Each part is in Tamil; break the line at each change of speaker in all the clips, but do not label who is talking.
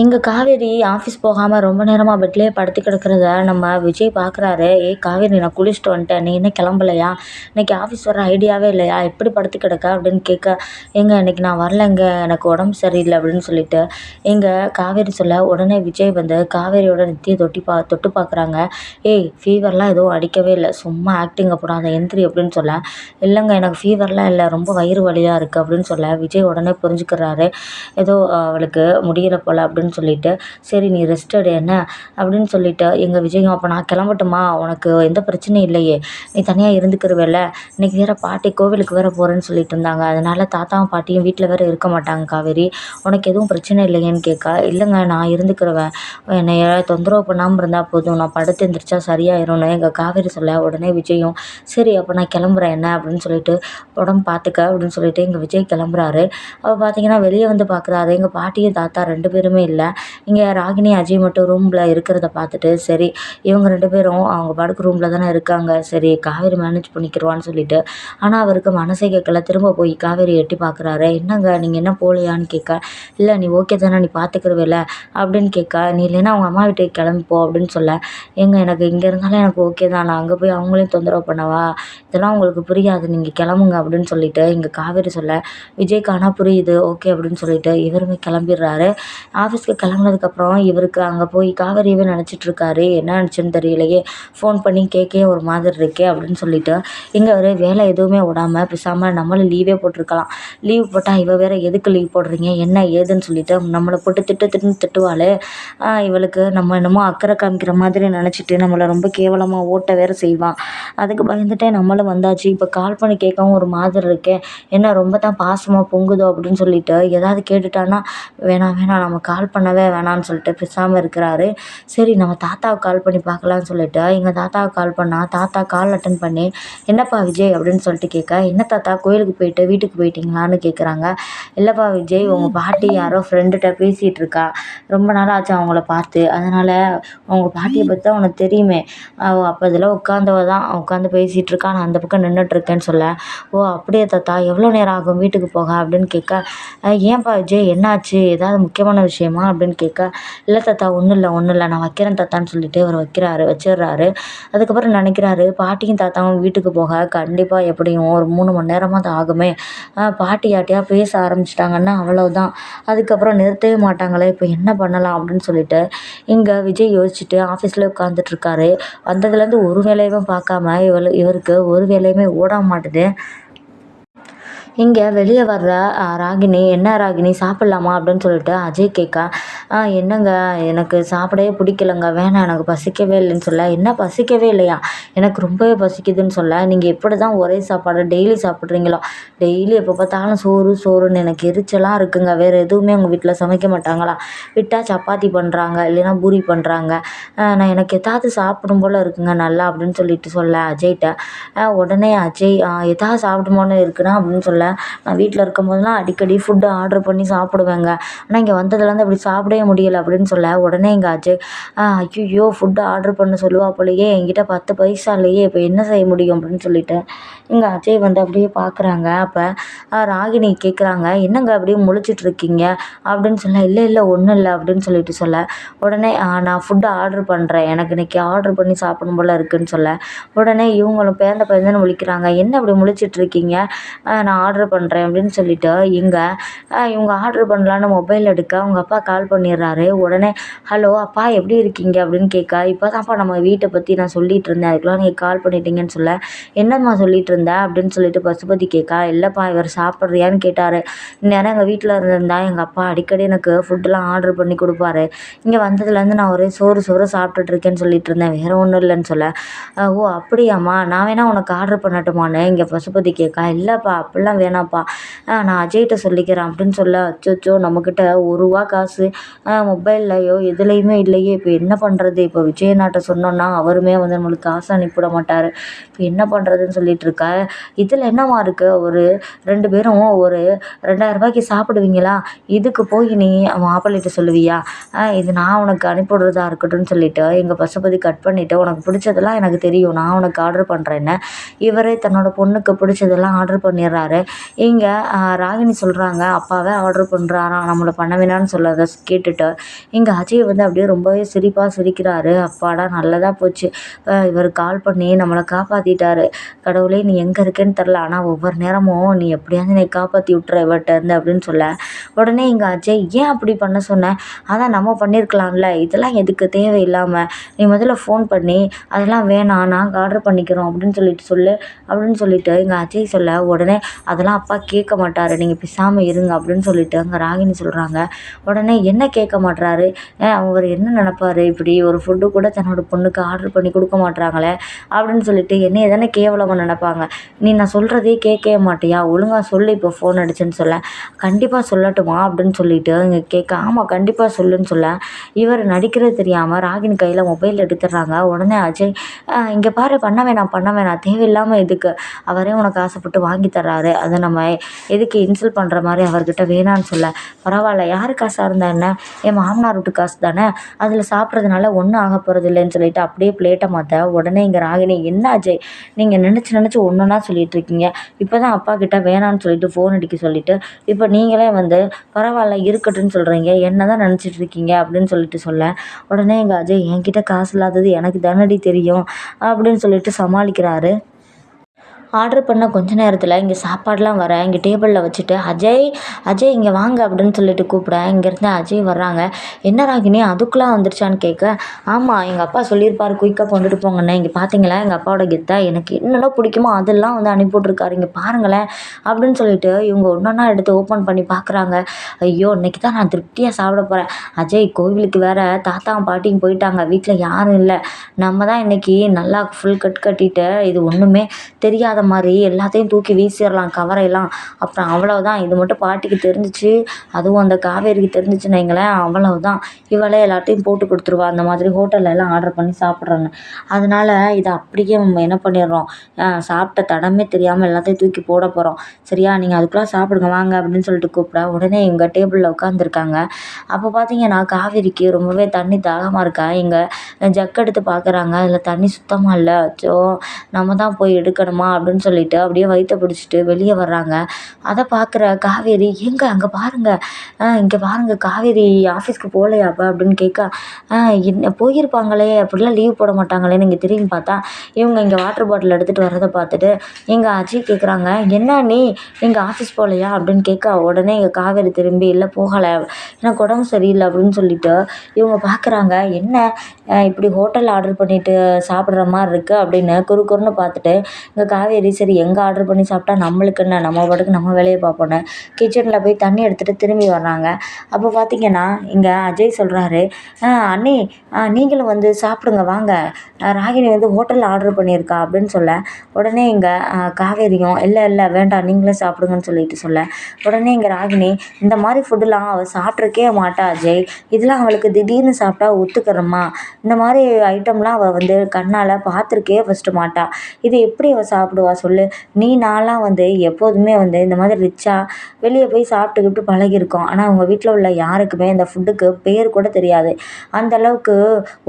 இங்கே காவேரி ஆஃபீஸ் போகாமல் ரொம்ப நேரமாக பெட்லேயே படுத்து கிடக்கிறத நம்ம விஜய் பார்க்குறாரு ஏய் காவேரி நான் குளிச்சுட்டு வந்துட்டேன். நீ இன்னும் கிளம்பலையா? இன்னைக்கு ஆஃபீஸ் வர ஐடியாவே இல்லையா? எப்படி படுத்து கிடக்க? அப்படின்னு கேட்க ஏங்க இன்னைக்கு நான் வரலைங்க. எனக்கு உடம்பு சரியில்லை. அப்படின்னு சொல்லிட்டு எங்கள் காவேரி சொல்ல உடனே விஜய் வந்து காவேரியோட நித்தியை தொட்டி பா தொட்டு பார்க்குறாங்க ஏய் ஃபீவர்லாம் எதுவும் அடிக்கவே இல்லை. சும்மா ஆக்டிங்கை போடாத. எந்திரி அப்படின்னு சொல்ல இல்லைங்க எனக்கு ஃபீவர்லாம் இல்லை. ரொம்ப வயிறு வலியாக இருக்குது அப்படின்னு சொல்ல விஜய் உடனே புரிஞ்சுக்கிறாரு. ஏதோ அவளுக்கு முடியலை போல். அப்படின்னு சொல்லிட்டு சரி நீ ரெஸ்ட் எடு என்ன? அப்படின்னு சொல்லிட்டு எங்கள் விஜயும் அப்போ நான் கிளம்பட்டுமா? உனக்கு எந்த பிரச்சனையும் இல்லையே. நீ தனியாக இருந்துக்கிருவல்ல. இன்னைக்கு வேற பாட்டி கோவிலுக்கு வேறு போகிறேன்னு சொல்லிட்டு இருந்தாங்க. அதனால் தாத்தாவும் பாட்டியும் வீட்டில் வேற இருக்க மாட்டாங்க காவேரி. உனக்கு எதுவும் பிரச்சனை இல்லையேன்னு கேட்க இல்லைங்க நான் இருந்துக்கிறவன் என்னை தொந்தரவு பண்ணாமல் இருந்தால் போதும். நான் படுத்து எந்திரிச்சா சரியாயிரும்னு எங்கள் காவேரி சொல்ல. உடனே விஜயும் சரி அப்போ நான் கிளம்புறேன் என்ன? அப்படின்னு சொல்லிட்டு உடம்பு பார்த்துக்க அப்படின்னு சொல்லிட்டு எங்கள் விஜய் கிளம்புறாரு. அவள் பார்த்தீங்கன்னா வெளியே வந்து பார்க்குறாரு எங்கள் பாட்டியும் தாத்தா ரெண்டு பேருமே இல்லை. இங்கே ராகினி அஜய் மட்டும் ரூமில் இருக்கிறத பார்த்துட்டு சரி இவங்க ரெண்டு பேரும் அவங்க பாட்டுக்கு ரூமில் தானே இருக்காங்க சரி காவேரி மேனேஜ் பண்ணிக்கிறவான்னு சொல்லிட்டு ஆனால் அவருக்கு மனசே கேட்கல. திரும்ப போய் காவேரி எட்டி பார்க்குறாரு. என்னங்க நீங்கள் என்ன போகலையான்னு கேட்க இல்லை நீ ஓகே தானே நீ பார்த்துக்கிருவில்ல அப்படின்னு கேட்க நீ இல்லைன்னா அவங்க அம்மா வீட்டுக்கு கிளம்பிப்போ அப்படின்னு சொல்ல. ஏங்க எனக்கு இங்கே இருந்தாலும் எனக்கு ஓகே தான். நான் அங்கே போய் அவங்களையும் தொந்தரவு பண்ணவா? இதெல்லாம் உங்களுக்கு புரியாது. நீங்கள் கிளம்புங்க அப்படின்னு சொல்லிட்டு இங்கே காவேரி சொல்ல விஜய்க்கு ஆனால் புரியுது. ஓகே அப்படின்னு சொல்லிட்டு இவருமே கிளம்பிடுறாரு. ஆஃபீஸ்க்கு கிளம்புனதுக்கப்புறம் இவருக்கு அங்கே போய் காவேரியவே நினச்சிட்டு இருக்காரு என்ன நினச்சுன்னு தெரியலையே. ஃபோன் பண்ணி கேட்கவே ஒரு மாதிரி இருக்கே அப்படின்னு சொல்லிட்டு இங்கே ஒரு வேலை எதுவுமே விடாமல் பேசாமல் நம்மளும் லீவே போட்டிருக்கலாம். லீவ் போட்டால் இவ வேறு எதுக்கு லீவ் போடுறீங்க? என்ன ஏதுன்னு சொல்லிட்டு நம்மளை போட்டு திட்டு திட்டுன்னு திட்டுவாள். இவளுக்கு நம்ம என்னமோ அக்கறை காமிக்கிற மாதிரி நினச்சிட்டு நம்மளை ரொம்ப கேவலமாக ஓட்ட வேற செய்வான் அதுக்கு பயந்துட்டே நம்மளும் வந்தாச்சு. இப்போ கால் பண்ணி கேட்கவும் ஒரு மாதிரி இருக்கே. என்ன ரொம்ப தான் பாசமாக பொங்குதோ அப்படின்னு சொல்லிட்டு ஏதாவது கேட்டுட்டான்னா வேணாம் வேணாம் நம்ம கால் கால் பண்ணவே வேணான்னு சொல்லிட்டு பேசாமல் இருக்கிறாரு. சரி நம்ம தாத்தாவுக்கு கால் பண்ணி பார்க்கலான்னு சொல்லிட்டு எங்கள் தாத்தாவுக்கு கால் பண்ணால் தாத்தா கால் அட்டன் பண்ணி என்னப்பா விஜய் அப்படின்னு சொல்லிட்டு கேட்க என்ன தாத்தா கோயிலுக்கு போயிட்டு வீட்டுக்கு போயிட்டீங்களான்னு கேட்குறாங்க இல்லைப்பா விஜய் உங்கள் பாட்டி யாரோ ஃப்ரெண்டுகிட்ட பேசிகிட்டு இருக்கா. ரொம்ப நாள் ஆச்சு அவங்கள பார்த்து. அதனால் உங்கள் பாட்டியை பற்றி தான் உனக்கு தெரியுமே. அவள் அப்போ இதில் உட்காந்தவ தான் உட்காந்து பேசிகிட்டு இருக்கா. நான் அந்த பக்கம் நின்றுட்டுருக்கேன்னு சொல்ல ஓ அப்படியே தாத்தா எவ்வளோ நேரம் ஆகும் வீட்டுக்கு போக? அப்படின்னு கேட்க ஏன்பா விஜய் என்னாச்சு? ஏதாவது முக்கியமான விஷயமா? அப்படின்னு கேட்க இல்லை தாத்தா ஒன்றும் இல்லை ஒன்றும் இல்லை நான் வைக்கிறேன் தாத்தான்னு சொல்லிட்டு அவர் வைக்கிறாரு வச்சிடுறாரு. அதுக்கப்புறம் நினைக்கிறாரு பாட்டியும் தாத்தாவும் வீட்டுக்கு போக கண்டிப்பாக எப்படியும் ஒரு மூணு மணி நேரமாக தான் ஆகுமே. பாட்டி யார்ட்டையா பேச ஆரம்பிச்சிட்டாங்கன்னா அவ்வளோதான் அதுக்கப்புறம் நிறுத்தவே மாட்டாங்களே இப்போ என்ன பண்ணலாம் அப்படின்னு சொல்லிட்டு இங்கே விஜய் யோசிச்சுட்டு ஆஃபீஸில் உட்காந்துட்ருக்காரு வந்ததுலேருந்து ஒரு வேலையுமே பார்க்காம இவள் இவருக்கு ஒரு வேலையுமே ஓட மாட்டுது. இங்கே வெளியே வர்ற ராகினி என்ன ராகினி சாப்பிட்லாமா? அப்படின்னு சொல்லிட்டு அஜய் கேட்கா என்னங்க? எனக்கு சாப்பிடவே பிடிக்கலங்க. வேணாம் எனக்கு பசிக்கவே இல்லைன்னு சொல்ல. என்ன பசிக்கவே இல்லையா? எனக்கு ரொம்பவே பசிக்குதுன்னு சொல்ல. நீங்கள் எப்படி தான் ஒரே சாப்பாடு டெய்லி சாப்பிட்றீங்களோ டெய்லி எப்போ பார்த்தாலும் சோறு சோறுன்னு எனக்கு எரிச்சலாக இருக்குங்க. வேறு எதுவுமே உங்கள் வீட்டில் சமைக்க மாட்டாங்களா? விட்டால் சப்பாத்தி பண்ணுறாங்க இல்லைன்னா பூரி பண்ணுறாங்க நான் எனக்கு எதாவது சாப்பிடும் போல் இருக்குங்க நல்லா. அப்படின்னு சொல்லிட்டு சொல்ல அஜய்கிட்ட உடனே அஜய் எதாவது சாப்பிடுமோன்னு இருக்குண்ணா அப்படின்னு சொல்ல நான் வீட்டில் இருக்கும்போதெல்லாம் அடிக்கடி ஃபுட்டு ஆர்ட்ரு பண்ணி சாப்பிடுவேங்க. ஆனால் இங்கே வந்ததுலேருந்து அப்படி சாப்பிடவே முடியலை அப்படின்னு சொல்ல உடனே எங்கள் அஜய் ஐயையோ ஃபுட்டு ஆர்ட்ரு பண்ண சொல்லுவா போலயே என்கிட்ட பத்து பைசா இல்லையே இப்போ என்ன செய்ய முடியும்? அப்படின்னு சொல்லிட்டு எங்கள் அஜய் வந்து அப்படியே பார்க்குறாங்க அப்போ ராகினி கேட்குறாங்க என்னங்க அப்படியே முழிச்சிட்ருக்கீங்க அப்படின்னு சொல்ல இல்லை இல்லை ஒன்றும் இல்லை அப்படின்னு சொல்லிட்டு சொல்ல. உடனே நான் ஃபுட்டு ஆர்ட்ரு பண்ணுறேன் எனக்கு இன்றைக்கி ஆர்ட்ரு பண்ணி சாப்பிடும் போல் இருக்குதுன்னு சொல்ல. உடனே இவங்களும் பேந்த பேந்தன்னு முழிக்கிறாங்க. என்ன அப்படி முழிச்சிட்ருக்கீங்க நான் ஆர்ட்ரு ஆர்டர் பண்ணுறேன் அப்படின்னு சொல்லிவிட்டு இங்கே இவங்க ஆர்டர் பண்ணலான்னு மொபைல் எடுக்க அவங்க அப்பா கால் பண்ணிடுறாரு. உடனே ஹலோ அப்பா எப்படி இருக்கீங்க? அப்படின்னு கேட்க இப்போ தான்ப்பா நம்ம வீட்டை பற்றி நான் சொல்லிகிட்டு இருந்தேன். அதுக்கெலாம் நீங்கள் கால் பண்ணிட்டீங்கன்னு சொல்ல. என்னம்மா சொல்லிகிட்டு இருந்தேன் அப்படின்னு சொல்லிட்டு பசுபதி கேட்கா இல்லைப்பா இவர் சாப்பிட்றியான்னு கேட்டார். இந்நேரம் எங்கள் வீட்டில் இருந்திருந்தா எங்கள் அப்பா அடிக்கடி எனக்கு ஃபுட்டெலாம் ஆர்டர் பண்ணி கொடுப்பாரு. இங்கே வந்ததுலேருந்து நான் ஒரே சோறு சோறு சாப்பிட்டுட்ருக்கேன்னு சொல்லிட்டு இருந்தேன். வேறு ஒன்றும் இல்லைன்னு சொல்ல. ஓ அப்படியாம்மா. நான் வேணால் உனக்கு ஆர்டர் பண்ணட்டுமான்னு? இங்கே பசுபதி கேட்கா இல்லைப்பா அப்படிலாம் வேணாம்ப்பா நான் அஜய்கிட்ட சொல்லிக்கிறேன் அப்படின்னு சொல்ல அச்சோச்சோ நம்மக்கிட்ட ஒரு ரூபா காசு மொபைல்லையோ எதுலேயுமே இல்லையே. இப்போ என்ன பண்ணுறது இப்போ விஜய் சொன்னோன்னா அவருமே வந்து நம்மளுக்கு காசு அனுப்பிவிட மாட்டார். இப்போ என்ன பண்ணுறதுன்னு சொல்லிகிட்ருக்க இதில் என்னம்மா இருக்குது ஒரு ரெண்டு பேரும் ஒரு ரெண்டாயிரம் ரூபாய்க்கு சாப்பிடுவீங்களா? இதுக்கு போய் நீ மாப்பிள்ளைகிட்ட சொல்லுவியா? இது நான் உனக்கு அனுப்பிவிடுறதா இருக்கட்டும்னு சொல்லிட்டு எங்கள் பசுபதி கட் பண்ணிவிட்டு உனக்கு பிடிச்சதெல்லாம் எனக்கு தெரியும். நான் உனக்கு ஆர்டர் பண்ணுறேன்னு இவரே தன்னோட பொண்ணுக்கு பிடிச்சதெல்லாம் ஆர்டர் பண்ணிடுறாரு. இங்கே ராகினி சொல்கிறாங்க அப்பாவே ஆர்டர் பண்ணுறாராம் நம்மளை பண்ண வேணாம்னு சொல்லதை கேட்டுட்டு. இங்கே அஜய் வந்து அப்படியே ரொம்பவே சிரிப்பாக சிரிக்கிறாரு. அப்பாடா நல்லதாக போச்சு. இவர் கால் பண்ணி நம்மளை காப்பாற்றிட்டாரு கடவுளே நீ எங்கே இருக்கேன்னு தெரில ஆனால் ஒவ்வொரு நேரமும் நீ எப்படியாவது என்னை காப்பாற்றி விட்ற இவர்கிட்டருந்து அப்படின்னு சொல்ல. உடனே இங்கே அஜய் ஏன் அப்படி பண்ண சொன்னேன் அதான் நம்ம பண்ணியிருக்கலாம்ல இதெல்லாம் எதுக்கு? தேவையில்லாமல் நீ முதல்ல ஃபோன் பண்ணி அதெல்லாம் வேணாம். நாங்கள் ஆர்டர் பண்ணிக்கிறோம். அப்படின்னு சொல்லிட்டு சொல்லு. அப்படின்னு சொல்லிட்டு எங்கள் அஜய் சொல்ல உடனே அதெல்லாம் அப்பா கேட்க மாட்டார். நீங்கள் பேசாமல் இருங்க அப்படின்னு சொல்லிட்டு அங்கே ராகினி சொல்கிறாங்க உடனே என்ன கேட்க மாட்றாரு? அவர் என்ன நினப்பாரு? இப்படி ஒரு ஃபுட்டு கூட தன்னோட பொண்ணுக்கு ஆர்டர் பண்ணி கொடுக்க மாட்றாங்களே அப்படின்னு சொல்லிட்டு என்ன தானே கேவலமாக நினப்பாங்க. நீ நான் சொல்கிறதே கேட்கவே மாட்டியா? ஒழுங்காக சொல்லு இப்போ ஃபோன் அடிச்சேன்னு சொல்ல. கண்டிப்பாக சொல்லட்டுமா அப்படின்னு சொல்லிட்டு இங்கே கேட்க ஆமாம் கண்டிப்பாக சொல்லுன்னு சொல்ல. இவர் நடிக்கிறது தெரியாமல் ராகினி கையில் மொபைல் எடுத்துடுறாங்க. உடனே அஜய் இங்கே பாரு பண்ண வேணாம் பண்ண வேணாம். தேவையில்லாமல் எதுக்கு? அவரே உனக்கு ஆசைப்பட்டு வாங்கி தர்றாரு. அதை நம்ம எதுக்கு இன்சல்ட் பண்ணுற மாதிரி அவர்கிட்ட வேணான்னு சொல்ல. பரவாயில்ல யார் காசாக இருந்தால் என்ன? என் மாமனார் வீட்டு காசு தானே? அதில் சாப்பிட்றதுனால ஒன்றும் ஆக போகிறது இல்லைன்னு சொல்லிட்டு அப்படியே பிளேட்டை மாற்ற உடனே இங்கே ராகினி என்ன அஜய்? நீங்கள் நினச்சி நினச்சி ஒன்றுனா சொல்லிட்டு இருக்கீங்க. இப்போ தான் அப்பா கிட்ட வேணான்னு சொல்லிட்டு ஃபோன் அடிக்க சொல்லிட்டு இப்போ நீங்களே வந்து பரவாயில்ல இருக்கட்டும்னு சொல்கிறீங்க என்ன தான் நினச்சிட்டு இருக்கீங்க அப்படின்னு சொல்லிட்டு சொல்ல. உடனே எங்கள் அஜய் என்கிட்ட காசு இல்லாதது எனக்கு தானடி தெரியும் அப்படின்னு சொல்லிட்டு சமாளிக்கிறாரு. ஆர்டர் பண்ண கொஞ்ச நேரத்தில் இங்கே சாப்பாடெலாம் வர இங்கே டேபிளில் வச்சுட்டு அஜய் அஜய் இங்கே வாங்க அப்படின்னு சொல்லிட்டு கூப்பிட இங்கேருந்து அஜய் வர்றாங்க. என்ன ராகினி அதுக்குலாம் வந்துருச்சான்னு கேட்க ஆமாம் எங்கள் அப்பா சொல்லியிருப்பார் குயிக்காக கொண்டுட்டு போங்கண்ணே இங்கே பார்த்தீங்களா எங்கள் அப்பாவோட கெத்தை எனக்கு என்னென்ன பிடிக்குமோ அதெல்லாம் வந்து அனுப்பிவிட்ருக்காரு இங்கே பாருங்களேன் அப்படின்னு சொல்லிட்டு இவங்க ஒன்றா எடுத்து ஓப்பன் பண்ணி பார்க்குறாங்க ஐயோ இன்றைக்கி தான் நான் திருப்தியாக சாப்பிட போகிறேன் அஜய் கோவிலுக்கு வேறு தாத்தாவும் பாட்டியும் போயிட்டாங்க. வீட்டில் யாரும் இல்லை. நம்ம தான் இன்றைக்கி நல்லா ஃபுல் கட் கட்டிட்டு இது ஒன்றுமே தெரியாத மாதிரி எல்லாத்தையும் தூக்கி வீசிடலாம் கவரையெல்லாம். அப்புறம் அவ்வளோதான் இது மட்டும் பாட்டிக்கு தெரிஞ்சிச்சு. அதுவும் அந்த காவேரிக்கு தெரிஞ்சிச்சுன்னு வைங்களேன் அவ்வளவுதான். இவளே எல்லாத்தையும் போட்டு கொடுத்துருவா. அந்த மாதிரி ஹோட்டலில் எல்லாம் ஆர்டர் பண்ணி சாப்பிட்றாங்க. அதனால இதை அப்படியே நம்ம என்ன பண்ணிடுறோம்? சாப்பிட்ட தடமே தெரியாமல் எல்லாத்தையும் தூக்கி போட போகிறோம் சரியா? நீங்கள் அதுக்குள்ளே சாப்பிடுங்க வாங்க அப்படின்னு சொல்லிட்டு கூப்பிட உடனே எங்கள் டேபிளில் உட்காந்துருக்காங்க அப்போ பார்த்தீங்கன்னா காவேரிக்கு ரொம்பவே தண்ணி தாகமாக இருக்கா? எங்கள் ஜக் எடுத்து பார்க்குறாங்க அதில் தண்ணி சுத்தமாக இல்லை. ஸோ நம்ம தான் போய் எடுக்கணுமா அப்படின்னு சொல்லிட்டு அப்படியே வயிற்ற பிடிச்சிட்டு வெளியே வர்றாங்க. அதை பார்க்குற காவேரி ஏங்க அங்கே பாருங்கள் இங்கே பாருங்கள் காவேரி ஆஃபீஸ்க்கு போகலையாப்பா அப்படின்னு கேட்க. என்ன போயிருப்பாங்களே. அப்படிலாம் லீவ் போட மாட்டாங்களேன்னு இங்கே திரும்பி பார்த்தா இவங்க இங்கே வாட்டர் பாட்டில் எடுத்துகிட்டு வர்றதை பார்த்துட்டு எங்கள் அஜய் கேட்குறாங்க என்ன நீ? எங்கள் ஆஃபீஸ் போகலையா? அப்படின்னு கேட்க. உடனே எங்கள் காவேரி திரும்பி இல்லை போகலை. எனக்கு உடம்பு சரியில்லை. அப்படின்னு சொல்லிட்டு இவங்க பார்க்குறாங்க. என்ன? இப்படி ஹோட்டலில் ஆர்டர் பண்ணிவிட்டு சாப்பிட்ற மாதிரி இருக்குது அப்படின்னு குறுக்குறுன்னு பார்த்துட்டு இங்கே காவேரி சரி சரி எங்கே ஆர்டர் பண்ணி சாப்பிட்டா நம்மளுக்கு என்ன? நம்ம பாட்டுக்கு நம்ம வேலையை பார்ப்போன்னு கிச்சனில் போய் தண்ணி எடுத்துகிட்டு திரும்பி வர்றாங்க. அப்போ பார்த்தீங்கன்னா இங்கே அஜய் சொல்கிறாரு அண்ணி நீங்களும் வந்து சாப்பிடுங்க வாங்க. ராகினி வந்து ஹோட்டலில் ஆர்டர் பண்ணியிருக்கா அப்படின்னு சொல்ல. உடனே இங்கே காவேரியும் இல்லை இல்லை வேண்டாம் நீங்களே சாப்பிடுங்கன்னு சொல்லிட்டு சொல்ல. உடனே இங்கே ராகினி இந்த மாதிரி ஃபுட்டுலாம் அவள் சாப்பிட்ருக்கே மாட்டா அஜய். இதெல்லாம் அவளுக்கு திடீர்னு சாப்பிட்டா ஒத்துக்கிறோமா? இந்த மாதிரி ஐட்டம்லாம் அவள் வந்து கண்ணால் பார்த்துருக்கே ஃபஸ்ட்டு மாட்டா. இது எப்படி அவள் சாப்பிடுவா? சாப்பிடுவா சொல்லு. நீ நான்லாம் வந்து எப்போதுமே வந்து இந்த மாதிரி ரிச்சாக வெளியே போய் சாப்பிட்டுக்கிட்டு பழகியிருக்கோம். ஆனால் அவங்க வீட்டில் உள்ள யாருக்குமே இந்த ஃபுட்டுக்கு பேர் கூட தெரியாது. அந்தளவுக்கு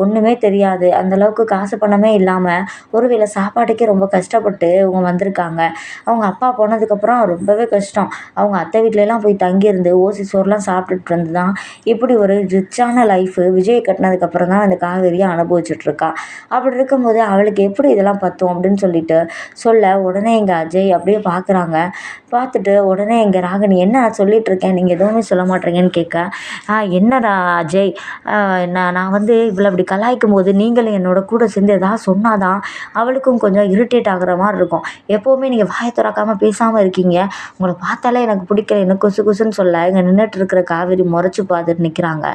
ஒன்றுமே தெரியாது. அந்தளவுக்கு காசு பணமே இல்லாமல் ஒரு வேளை சாப்பாட்டுக்கே ரொம்ப கஷ்டப்பட்டு அவங்க வந்திருக்காங்க. அவங்க அப்பா போனதுக்கப்புறம் ரொம்பவே கஷ்டம். அவங்க அத்தை வீட்லலாம் போய் தங்கியிருந்து ஓசி சோறுலாம் சாப்பிட்டுட்டு வந்து தான் இப்படி ஒரு ரிச்சான லைஃபு விஜய் கட்டினதுக்கப்புறம் தான் அந்த காவேரியை அனுபவிச்சுட்ருக்கா அப்படி இருக்கும்போது அவளுக்கு எப்படி இதெல்லாம் பற்றும் அப்படின்னு சொல்லிட்டு சொல்ல உடனே எங்கள் அஜய் அப்படியே பார்க்குறாங்க பார்த்துட்டு உடனே எங்கள் ராகினி என்ன சொல்லிகிட்ருக்கேன் நீங்கள் எதுவுமே சொல்ல மாட்டேறீங்கன்னு கேட்க என்னடா அஜய்? நான் நான் வந்து இவ்வளோ இப்படி கலாய்க்கும் போது நீங்களும் என்னோட கூட சேர்ந்து எதாவது சொன்னால் தான் அவளுக்கும் கொஞ்சம் இரிட்டேட் ஆகுற மாதிரி இருக்கும். எப்போவுமே நீங்கள் வாயை திறக்காமல் பேசாமல் இருக்கீங்க. உங்களை பார்த்தாலே எனக்கு பிடிக்கல எனக்கு குசு குசுன்னு சொல்ல. இங்கே நின்றுட்டு இருக்கிற காவேரி முறைச்சி பார்த்துட்டு நிற்கிறாங்க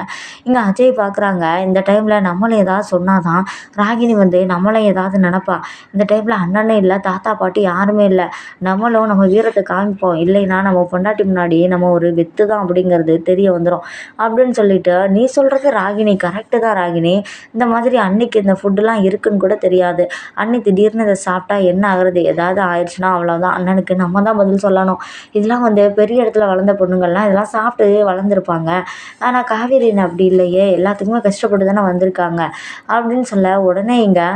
இங்கே அஜய் பார்க்குறாங்க இந்த டைமில் நம்மளும் ஏதாவது சொன்னால் தான் ராகினி வந்து நம்மளும் ஏதாவது நினப்பா. இந்த டைமில் அண்ணனே இல்லை தாத்தா பாட்டி யாருமே இல்லை. நம்மளும் நம்ம வீரத்தை காமிப்போம் இல்லைன்னா நம்ம பொண்டாட்டி முன்னாடி நம்ம ஒரு வித்து தான் அப்படிங்கிறது தெரிய வந்துடும் அப்படின்னு சொல்லிட்டு நீ சொல்கிறது ராகினி கரெக்டு தான் ராகினி. இந்த மாதிரி அன்னைக்கு இந்த ஃபுட்டுலாம் இருக்குன்னு கூட தெரியாது. அன்னி திடீர்னு இதை சாப்பிட்டா என்ன ஆகுறது? ஏதாவது ஆயிடுச்சுன்னா அவ்வளோதான் அண்ணனுக்கு நம்ம தான் பதில் சொல்லணும். இதெல்லாம் வந்து பெரிய இடத்துல வளர்ந்த பொண்ணுங்கள்லாம் இதெல்லாம் சாப்பிட்டு வளர்ந்துருப்பாங்க. ஆனால் காவேரி அப்படி இல்லையே. எல்லாத்துக்குமே கஷ்டப்பட்டு தானே வந்திருக்காங்க. அப்படின்னு சொல்ல உடனே இங்கே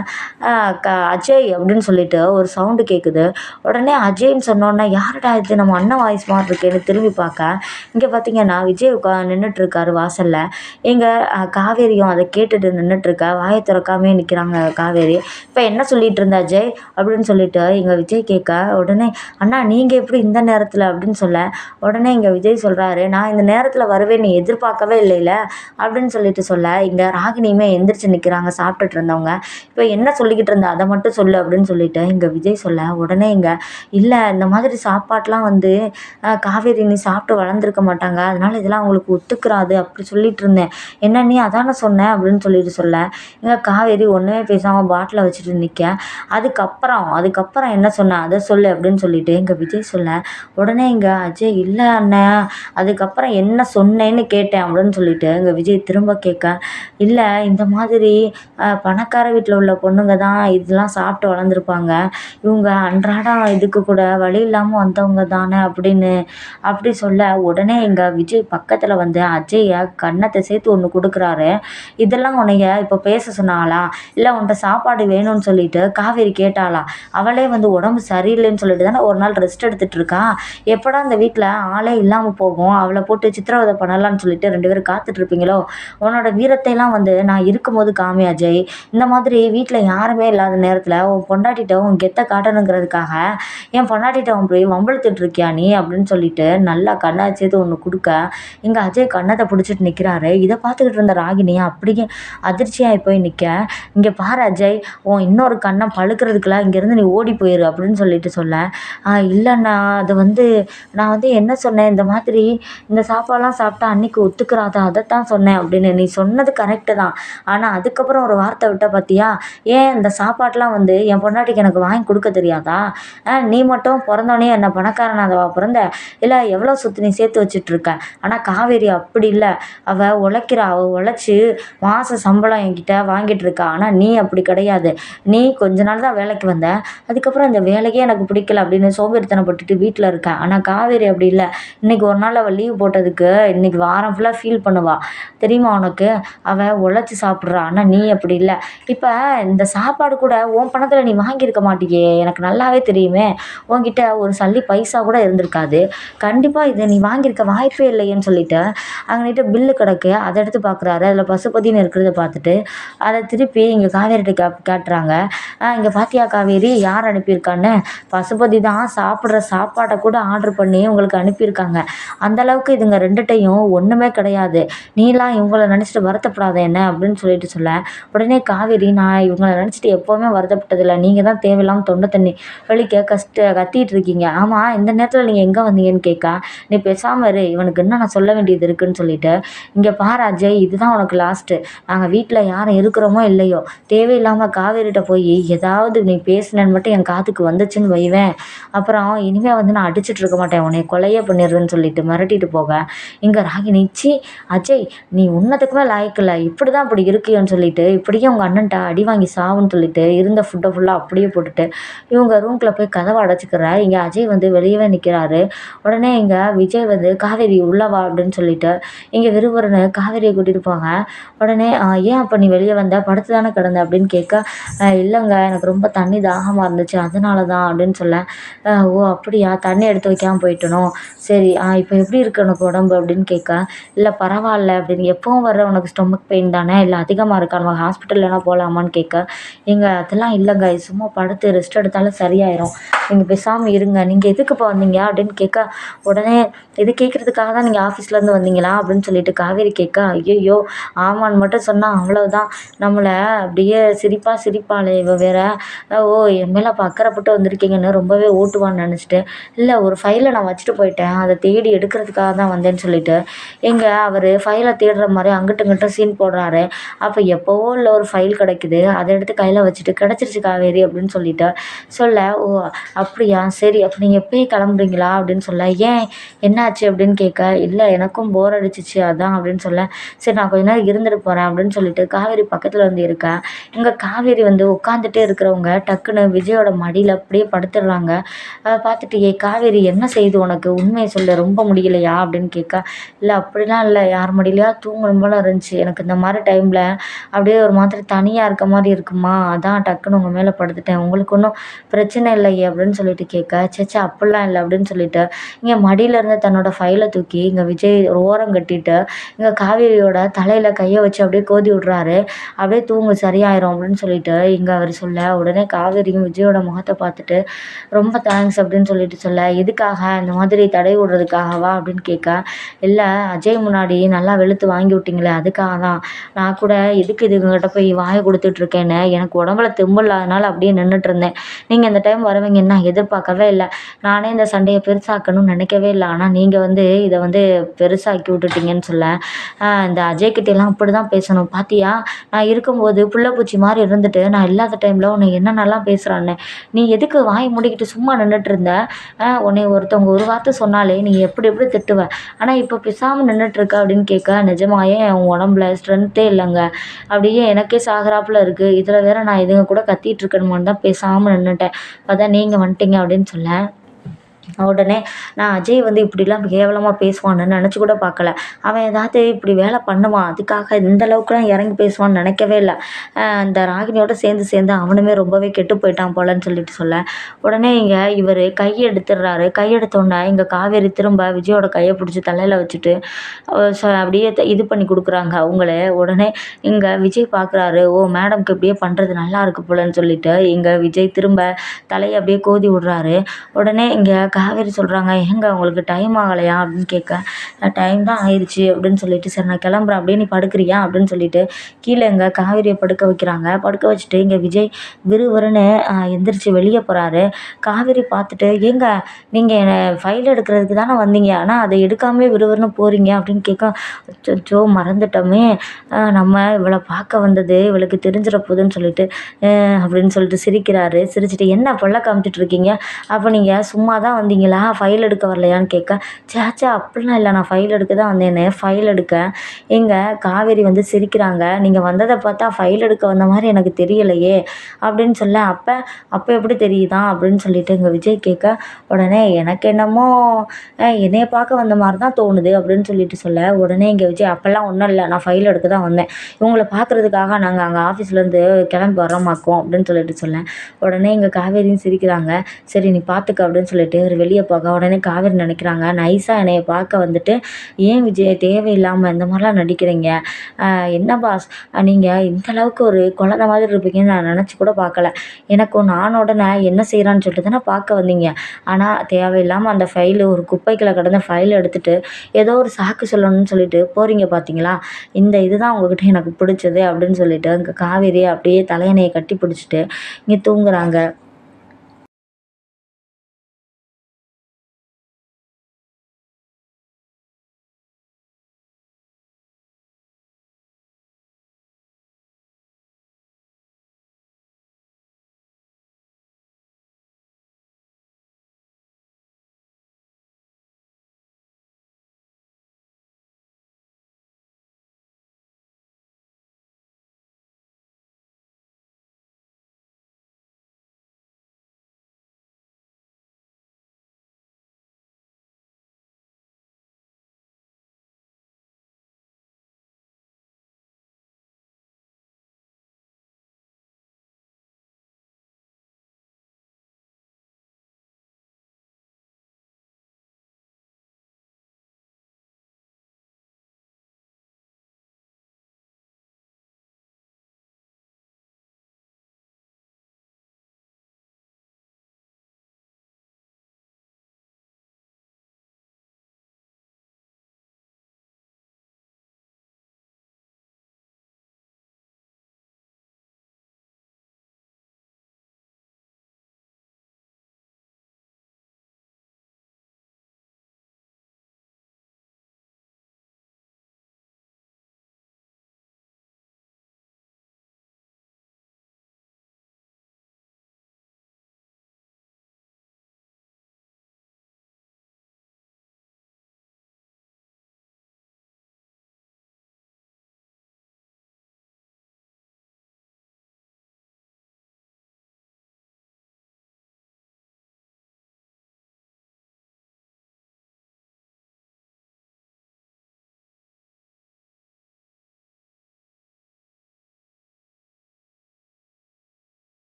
க அஜய் அப்படின்னு சொல்லிட்டு ஒரு சவுண்டு கேட்குது உடனே அஜய்ன்னு சொன்னோன்னே யாருடா இது நம்ம அண்ணன் வாய்ஸ் மாதிரி இருக்கேன்னு திரும்பி பார்க்க. இங்கே பார்த்தீங்கன்னா விஜய் உட்கா நின்றுட்டுருக்காரு வாசலில். இங்கே காவேரியும் அதை கேட்டுட்டு நின்றுட்டுருக்கா வாயை திறக்காமே நிற்கிறாங்க காவேரி. இப்போ என்ன சொல்லிட்டு இருந்தா அஜய் அப்படின்னு சொல்லிட்டு இங்கே விஜய் கேட்க உடனே அண்ணா நீங்கள் எப்படி இந்த நேரத்தில்? அப்படின்னு சொல்ல உடனே இங்கே விஜய் சொல்கிறாரு நான் இந்த நேரத்தில் வருவேன் நீ எதிர்பார்க்கவே இல்லைல்ல அப்படின்னு சொல்லிட்டு சொல்ல இங்கே ராகினியுமே எந்திரிச்சு நிற்கிறாங்க சாப்பிட்டுட்டு இருந்தவங்க. இப்போ என்ன சொல்லிக்கிட்டு இருந்தா அதை மட்டும் சொல்லு அப்படின்னு சொல்லிட்டு இங்கே விஜய் சொல்ல உடனே இங்கே இல்லை இந்த மாதிரி சாப்பாட்டெலாம் வந்து காவேரி நீ சாப்பிட்டு வளர்ந்துருக்க மாட்டாங்க. அதனால் இதெல்லாம் அவங்களுக்கு ஒத்துக்கிறாது. அப்படி சொல்லிட்டு இருந்தேன். என்ன நீ அதானே சொன்னேன் அப்படின்னு சொல்லிட்டு சொல்ல. இங்கே காவேரி ஒன்றுமே பேசாமல் பாட்டிலை வச்சுட்டு நிற்க அதுக்கப்புறம் அதுக்கப்புறம் என்ன சொன்னேன் அதை சொல்லு. அப்படின்னு சொல்லிட்டு இங்கே விஜய் சொல்ல. உடனே இங்கே அஜய் இல்லை அண்ணன் அதுக்கப்புறம் என்ன சொன்னேன்னு கேட்டேன். அப்படின்னு சொல்லிட்டு இங்கே விஜய் திரும்ப கேட்க. இல்லை இந்த மாதிரி பணக்கார வீட்டில் உள்ள பொண்ணுங்க தான் இதெல்லாம் சாப்பிட்டு வளர்ந்துருப்பாங்க. இவங்க அன்றாடம் இதுக்கு கூட வழி இல்லாமல் வந்தவங்க தானே அப்படின்னு அப்படி சொல்ல உடனே எங்கள் விஜய் பக்கத்தில் வந்து அஜயை கன்னத்தை சேர்த்து ஒன்று கொடுக்குறாரு. இதெல்லாம் உன்னைய இப்போ பேச சொன்னாங்களா இல்லை உன்கிட்ட சாப்பாடு வேணும்னு சொல்லிட்டு காவேரி கேட்டாளா? அவளே வந்து உடம்பு சரியில்லைன்னு சொல்லிட்டு தானே ஒரு நாள் ரெஸ்ட் எடுத்துகிட்டு இருக்கா? எப்படா அந்த வீட்டில் ஆளே இல்லாமல் போகும்? அவளை போட்டு சித்திரவதை பண்ணலான்னு சொல்லிட்டு ரெண்டு பேரும் காத்துட்ருப்பீங்களோ உன்னோட வீரத்தையெல்லாம் வந்து நான் இருக்கும்போது காமி அஜய் இந்த மாதிரி வீட்டில் யாருமே இல்லாத நேரத்தில் உன் பொண்டாட்டிகிட்ட உன் கெத்தை காட்டணுங்கிறதுக்காக என் பொண்டாட்டிகிட்ட அவன் போய் வம்பளத்து இருக்கியா நீ அப்படின்னு சொல்லிட்டு நல்லா கண்ணை சேர்த்து ஒன்று கொடுக்க. இங்கே அஜய் கண்ணத்தை பிடிச்சிட்டு நிற்கிறாரு இதை பார்த்துக்கிட்டு இருந்த ராகினி அப்படியே அதிர்ச்சியாகி போய் நிற்க இங்கே பாரு அஜய் உன் இன்னொரு கண்ணை பழுக்கிறதுக்குலாம் இங்கேருந்து நீ ஓடி போயிரு அப்படின்னு சொல்லிட்டு சொல்ல. இல்லைண்ணா அது வந்து நான் வந்து என்ன சொன்னேன்? இந்த மாதிரி இந்த சாப்பாடெலாம் சாப்பிட்டா அன்னைக்கு ஒத்துக்கிறாதா? அதைத்தான் சொன்னேன் அப்படின்னு. நீ சொன்னது கரெக்டு தான். ஆனால் அதுக்கப்புறம் ஒரு வார்த்தை விட்ட பார்த்தியா ஏன் இந்த சாப்பாட்டெலாம் வந்து என் பொண்டாட்டிக்கு எனக்கு வாங்கி கொடுக்க தெரியாதா? நீ மட்டும் பிறந்தோடனே என்ன பணக்காரனாதவா பிறந்த? இல்லை எவ்வளோ சொத்து நீ சேர்த்து வச்சிட்ருக்க ஆனால் காவேரி அப்படி இல்லை. அவள் உழைக்கிறா. அவள் உழைச்சி மாத சம்பளம் என்கிட்ட வாங்கிட்டு இருக்கா ஆனால் நீ அப்படி கிடையாது. நீ கொஞ்ச நாள் தான் வேலைக்கு வந்த. அதுக்கப்புறம் இந்த வேலைக்கே எனக்கு பிடிக்கல அப்படின்னு சோம்பேறித்தனப்பட்டுட்டு வீட்டில் இருக்கேன் ஆனால் காவேரி அப்படி இல்லை. இன்றைக்கி ஒரு நாள் அவள் லீவ் போட்டதுக்கு இன்றைக்கி வாரம் ஃபுல்லாக ஃபீல் பண்ணுவாள் தெரியுமா உனக்கு? அவள் உழைச்சி சாப்பிட்றா. ஆனால் நீ அப்படி இல்லை. இப்போ இந்த சாப்பாடு கூட உன் பணத்தில் நீ வாங்கியிருக்க மாட்டியே. எனக்கு நல்லாவே தெரியுமே. உன்கிட்ட ஒரு சல்லி பைசா கூட இருந்திருக்காது. கண்டிப்பாக இது நீ வாங்கியிருக்க வாய்ப்பே இல்லையேன்னு சொல்லிட்டு அங்கிட்ட பில்லு கிடக்கு. அதை எடுத்து பார்க்குறாரு அதில் பசுபதினு இருக்கிறத பார்த்துட்டு அதை திருப்பி இங்கே காவேரிட்ட கே கேட்டுறாங்க. இங்கே பாத்தியா காவேரி? யார் அனுப்பியிருக்கான்னு? பசுபதி தான். சாப்பிட்ற சாப்பாட்டை கூட ஆர்டர் பண்ணி உங்களுக்கு அனுப்பியிருக்காங்க. அந்தளவுக்கு இதுங்க ரெண்டுகிட்டையும் ஒன்றுமே கிடையாது. நீலாம் இவங்கள நினச்சிட்டு வருத்தப்படாத என்ன? அப்படின்னு சொல்லிட்டு சொல்ல உடனே காவேரி நான் இவங்கள நினச்சிட்டு எப்போவுமே வருத்தப்பட்டதில்லை. நீங்கள் தான் தேவையில்லாமல் தொண்டை தண்ணி வெளிக்க கஷ்ட கத்திட்டு இருக்கீங்க. ஆமாம் இந்த நேரத்தில் நீங்கள் எங்கே வந்தீங்கன்னு கேட்கா நீ பேசாமல் இரு இவனுக்கு என்ன நான் சொல்ல வேண்டியது இருக்குதுன்னு சொல்லிட்டு. இங்கே பாரு அஜய் இதுதான் உனக்கு லாஸ்ட்டு நாங்கள் வீட்டில் யாரும் இருக்கிறோமோ இல்லையோ தேவையில்லாமல் காவேரிகிட்ட போய் ஏதாவது நீ பேசினேன்னு மட்டும் என் காதுக்கு வந்துச்சுன்னு வைவேன். அப்புறம் இனிமேல் வந்து நான் அடிச்சிட்டு இருக்க மாட்டேன் உன்னை கொலையே பண்ணிடுறேன்னு சொல்லிட்டு மிரட்டிட்டு போக இங்கே ராகினி சி அஜய் நீ உன்னத்துக்குமே லாய்க்கில்ல இப்படி தான் இப்படி இருக்கியோன்னு சொல்லிட்டு இப்படியே உங்கள் அண்ணன்ட்ட அடி வாங்கி சாவுன்னு சொல்லிட்டு இருந்த ஃபுட்டை ஃபுல்லாக அப்படியே போட்டுட்டு இவங்க ரூம்குள்ளே போய் கதவை அடைச்சிக்கிற இங்கே அஜய் வந்து வெளியவே நிற்கிறாரு உடனே இங்கே விஜய் வந்து காவேரி உள்ளவா அப்படின்னு சொல்லிட்டு இங்கே விறுவிறுன்னு காவேரியை கூட்டிகிட்டு போங்க. உடனே ஏன் அப்போ நீ வெளியே வந்த? படுத்து தானே கிடந்த? அப்படின்னு கேட்க இல்லைங்க எனக்கு ரொம்ப தண்ணி தாகமாக இருந்துச்சு. அதனால தான் அப்படின்னு சொல்ல ஓ அப்படியா? தண்ணி எடுத்து வைக்காமல் போயிட்டணும் சரி இப்போ எப்படி இருக்கு உனக்கு உடம்பு? அப்படின்னு கேட்க இல்லை பரவாயில்ல அப்படின்னு எப்பவும் வர உனக்கு ஸ்டொமக் பெயின் தானே? இல்லை அதிகமாக இருக்கா? நம்ம ஹாஸ்பிட்டல் போகலாமான்னு கேட்க எங்கள் அதெல்லாம் இல்லைங்க. சும்மா படுத்து ரெஸ்ட் எடுத்தாலும் சரியாயிரும். நீங்கள் பேசாமல் இருங்க. நீங்கள் எது இப்போ வந்தீங்க அப்படின்னு கேட்க உடனே இது கேட்குறதுக்காக தான் நீங்கள் ஆஃபீஸ்லேருந்து வந்தீங்களா அப்படின்னு சொல்லிட்டு காவேரி கேட்க ஐயையோ ஆமான்னு மட்டும் சொன்னால் அவ்வளோதான் நம்மளை அப்படியே சிரிப்பாக சிரிப்பாளே இவ வேற. ஓ என் மேலே அப்போ அக்கறைப்பட்டு வந்திருக்கீங்கன்னு ரொம்பவே ஓட்டுவான்னு நினச்சிட்டு இல்லை ஒரு ஃபைலை நான் வச்சுட்டு போயிட்டேன். அதை தேடி எடுக்கிறதுக்காக தான் வந்தேன்னு சொல்லிட்டு எங்கே அவர் ஃபைலை தேடுற மாதிரி அங்கிட்டும் இங்கிட்டும் சீன் போடுறாரு. அப்போ எப்போவோ இல்லை ஒரு ஃபைல் கிடைக்குது. அதை எடுத்து கையில் வச்சுட்டு கிடச்சிருச்சு காவேரி அப்படின்னு சொல்லிட்டு சொல்ல ஓ அப்படியா? சரி அப்போ நீங்கள் எப்போ இப்பயே கிளம்புறீங்களா அப்படின்னு சொல்ல ஏன்? என்னாச்சு? அப்படின்னு கேட்க இல்லை எனக்கும் போர் அடிச்சிச்சு அதான் அப்படின்னு சொல்ல சரி நான் கொஞ்ச நேரம் இருந்துட்டு போகிறேன் அப்படின்னு சொல்லிட்டு காவேரி பக்கத்தில் வந்து இருக்கேன் இங்கே காவேரி வந்து உட்காந்துட்டே இருக்கிறவங்க டக்குன்னு விஜயோட மடியில் அப்படியே படுத்துடுறாங்க. அதை பார்த்துட்டு ஏ காவேரி என்ன செய்யுது உனக்கு? உண்மையை சொல்ல ரொம்ப முடியலையா? அப்படின்னு கேட்க இல்லை அப்படிலாம் இல்லை. யார் மடியிலையா? தூங்கணும் போல இருந்துச்சு. எனக்கு இந்த மாதிரி டைமில் அப்படியே ஒரு மாதிரி தனியாக இருக்க மாதிரி இருக்குமா? அதான் டக்குன்னு உங்கள் மேலே படுத்துட்டேன். உங்களுக்கு ஒன்றும் பிரச்சனை இல்லையே? அப்படின்னு சொல்லிட்டு கேட்க சேச்சா அப்படிலாம் இல்லை அப்படின்னு சொல்லிட்டு இங்கே மடியிலேருந்து தன்னோட ஃபைலை தூக்கி இங்கே விஜய் ஓரம் கட்டிட்டு இங்கே காவேரியோட தலையில் கையை வச்சு அப்படியே கோதி விட்றாரு. அப்படியே தூங்கு சரியாயிரும் அப்படின்னு சொல்லிட்டு இங்கே அவர் சொல்ல உடனே காவேரியும் விஜயோட முகத்தை பார்த்துட்டு ரொம்ப தேங்க்ஸ் அப்படின்னு சொல்லிட்டு சொல்ல எதுக்காக இந்த மாதிரி தடை விடுறதுக்காகவா அப்படின்னு கேட்க இல்லை அஜய் முன்னாடி நல்லா வெளுத்து வாங்கி விட்டிங்களே அதுக்காக தான் நான் கூட எதுக்கு இதுங்ககிட்ட போய் வாயை கொடுத்துட்ருக்கேன்னு எனக்கு உடம்புல தெம்பு இல்லாதனால அப்படியே நின்றுட்டு இருந்தேன். நீங்கள் இந்த டைம் வருவீங்கன்னு நான் எதிர்பார்க்கவே இல்லை. நான் இந்த சண்டையை பெருசாக்கணும்னு நினைக்கவே இல்லை. ஆனால் நீங்கள் வந்து இதை வந்து பெருசாக்கி விட்டுட்டீங்கன்னு சொல்ல இந்த அஜயக்கிட்டேலாம் அப்படி தான் பேசணும். பாத்தியா? நான் இருக்கும்போது புள்ள பூச்சி மாதிரி இருந்துட்டு நான் இல்லாத டைமில் உன்னை என்னென்னலாம் பேசுகிறான்னு நீ எதுக்கு வாய் முடிக்கிட்டு சும்மா நின்றுட்டு இருந்த? உன்னை ஒருத்தவங்க ஒரு வார்த்தை சொன்னாலே நீ எப்படி எப்படி திட்டுவ? ஆனால் இப்போ பேசாமல் நின்றுட்டு இருக்க அப்படின்னு கேட்க நிஜமாயே உன் உடம்புல ஸ்ட்ரென்த்தே இல்லைங்க. அப்படியே எனக்கே சாகராப்பில் இருக்குது இதில் வேற நான் இதுங்க கூட கத்திட்டு இருக்கணுமான்னு தான் பேசாமல் நின்றுட்டேன் பார்த்தா நீங்கள் வந்துட்டீங்க அப்படின்னு சொல்ல உடனே நான் அஜய் வந்து இப்படிலாம் கேவலமாக பேசுவான்னு நினச்சி கூட பார்க்கல. அவன் ஏதாவது இப்படி வேலை பண்ணுவான். அதுக்காக இந்த அளவுக்குலாம் இறங்கி பேசுவான்னு நினைக்கவே இல்லை. இந்த ராகினியோட சேர்ந்து சேர்ந்து அவனுமே ரொம்பவே கெட்டு போயிட்டான் போலன்னு சொல்லிட்டு சொல்ல. உடனே இங்கே இவர் கை எடுத்துடுறாரு கை எடுத்தோடனே இங்கே காவேரி திரும்ப விஜயோட கையை பிடிச்சி தலையில் வச்சுட்டு அப்படியே த- இது பண்ணி கொடுக்குறாங்க அவங்களே. உடனே இங்கே விஜய் பார்க்குறாரு ஓ மேடம்க்கு இப்படியே பண்ணுறது நல்லா இருக்கு போலன்னு சொல்லிட்டு இங்கே விஜய் திரும்ப தலையை அப்படியே கோதி விடுறாரு. உடனே இங்கே காவேரி சொல்கிறாங்க ஏங்க உங்களுக்கு டைம் ஆகலையா? அப்படின்னு கேட்க டைம் தான் ஆயிடுச்சு அப்படின்னு சொல்லிட்டு சரி நான் கிளம்புறேன் அப்படியே நீ படுக்கிறியா? அப்படின்னு சொல்லிட்டு கீழே இங்கே காவேரியை படுக்க வைக்கிறாங்க. படுக்க வச்சுட்டு இங்கே விஜய் விறுவிறுன்னு எந்திரிச்சு வெளியே போகிறாரு காவேரி பார்த்துட்டு ஏங்க நீங்கள் என்னை ஃபைல் எடுக்கிறதுக்கு தானே வந்தீங்க? ஆனால் அதை எடுக்காமலே விறுவிறுன்னு போகிறீங்க அப்படின்னு கேட்க ஜோ மறந்துட்டோமே. நம்ம இவளை பார்க்க வந்தது இவளுக்கு தெரிஞ்சிட போகுதுன்னு சொல்லிட்டு அப்படின்னு சொல்லிட்டு சிரிக்கிறாரு. சிரிச்சிட்டு என்ன பொல்ல காமிச்சிட்டு இருக்கீங்க? அப்போ நீங்கள் சும்மா தான் வந்து வந்தீங்களா? ஃபைல் எடுக்க வரலையான்னு கேட்க சேச்சா அப்படிலாம் இல்லை நான் ஃபைல் எடுக்க தான் வந்தேனே ஃபைல் எடுக்க. எங்கள் காவேரி வந்து சிரிக்கிறாங்க நீங்கள் வந்ததை பார்த்தா ஃபைல் எடுக்க வந்த மாதிரி எனக்கு தெரியலையே அப்படின்னு சொல்ல அப்போ அப்போ எப்படி தெரியுதா? அப்படின்னு சொல்லிட்டு எங்கள் விஜய் கேட்க உடனே எனக்கு என்னமோ என்னைய பார்க்க வந்த மாதிரி தான் தோணுது அப்படின்னு சொல்லிட்டு சொல்ல உடனே இங்கே விஜய் அப்போல்லாம் ஒன்றும் இல்லை நான் ஃபைல் எடுக்க தான் வந்தேன் இவங்களை பார்க்குறதுக்காக நாங்கள் அங்கே ஆஃபீஸ்லேருந்து கிளம்பி வரோமாக்கோம் அப்படின்னு சொல்லிட்டு சொல்ல உடனே இங்கே காவேரியும் சிரிக்கிறாங்க சரி நீ பார்த்துக்க அப்படின்னு சொல்லிட்டு ஒரு வெளியே போக உடனே காவேரி நினைக்கிறாங்க. நைஸாக என்னைய பார்க்க வந்துட்டு ஏன் விஜய் தேவையில்லாமல் இந்த மாதிரிலாம் நடிக்கிறீங்க? என்ன பாஸ் நீங்கள் இந்த அளவுக்கு ஒரு குழந்த மாதிரி இருப்பீங்கன்னு நான் நினச்சி கூட பார்க்கல. எனக்கும் நான் உடனே என்ன செய்கிறான்னு சொல்லிட்டு தானே பார்க்க வந்தீங்க. ஆனால் தேவையில்லாமல் அந்த ஃபைலு ஒரு குப்பைக்குள்ள கிடந்த ஃபைல் எடுத்துட்டு ஏதோ ஒரு சாக்கு சொல்லணும்னு சொல்லிட்டு போகிறீங்க பார்த்தீங்களா இந்த இதுதான் உங்ககிட்ட எனக்கு பிடிச்சது அப்படின்னு சொல்லிட்டு அங்கே காவேரி அப்படியே தலையணையை கட்டி பிடிச்சிட்டு இங்கே தூங்குறாங்க.